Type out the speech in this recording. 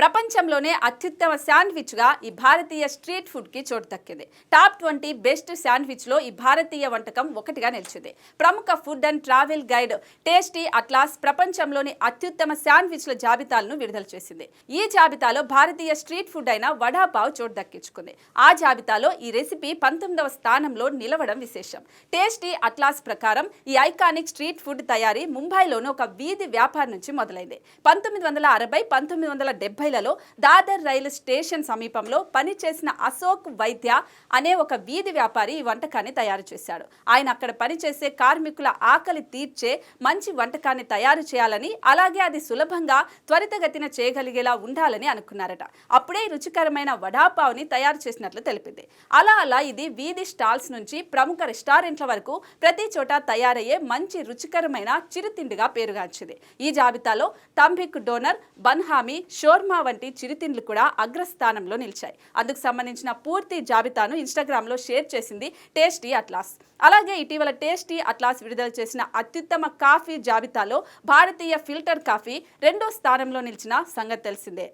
ప్రపంచంలోనే అత్యుత్తమ శాండ్విచ్గా ఈ భారతీయ స్ట్రీట్ ఫుడ్కి చోటు దక్కింది. టాప్ ట్వంటీ బెస్ట్ శాండ్విచ్లో ఈ భారతీయ వంటకం ఒకటిగా నిలిచింది. ప్రముఖ food and travel guide tasty atlas ప్రపంచంలోని అత్యుత్తమ శాండ్విచ్ల జాబితాలను విడుదల చేసింది. ఈ జాబితాలో భారతీయ స్ట్రీట్ ఫుడ్ అయిన వడాపావ్ చోటు దక్కించుకుంది. ఆ జాబితాలో ఈ రెసిపీ పంతొమ్మిదవ స్థానంలో నిలవడం విశేషం. టేస్టీ అట్లాస్ ప్రకారం ఈ ఐకానిక్ స్ట్రీట్ ఫుడ్ తయారీ ముంబైలోని ఒక వీధి వ్యాపారం నుంచి మొదలైంది. పంతొమ్మిది వందల అరవై పంతొమ్మిది వందల డెబ్బై డెబ్బైలలో దాదర్ రైలు స్టేషన్ సమీపంలో పనిచేసిన అశోక్ వైద్య అనే ఒక వీధి వ్యాపారి ఈ వంటకాన్ని తయారు చేశాడు. ఆయన అక్కడ పనిచేసే కార్మికుల ఆకలి తీర్చే మంచి వంటకాన్ని తయారు చేయాలని అలాగే అది సులభంగా త్వరితగతిన చేయగలిగేలా ఉండాలని అనుకున్నారట. అప్పుడే రుచికరమైన వడాపావుని తయారు చేసినట్లు తెలిపింది. అలా అలా ఇది వీధి స్టాల్స్ నుంచి ప్రముఖ రెస్టారెంట్ల వరకు ప్రతి చోట తయారయ్యే మంచి రుచికరమైన చిరుతిండిగా పేరుగాంచింది. ఈ జాబితాలో తంబిక్ డోనర్ బన్హామీ షోర్మా వంటి చిరుతిండ్లు కూడా అగ్రస్థానంలో నిలిచాయి. అందుకు సంబంధించిన పూర్తి జాబితాను ఇన్స్టాగ్రామ్లో షేర్ చేసింది టేస్టీ అట్లాస్. అలాగే ఇటీవల టేస్టీ అట్లాస్ విడుదల చేసిన అత్యుత్తమ కాఫీ జాబితాలో భారతీయ ఫిల్టర్ కాఫీ రెండో స్థానంలో నిలిచిన సంగతి తెలిసిందే.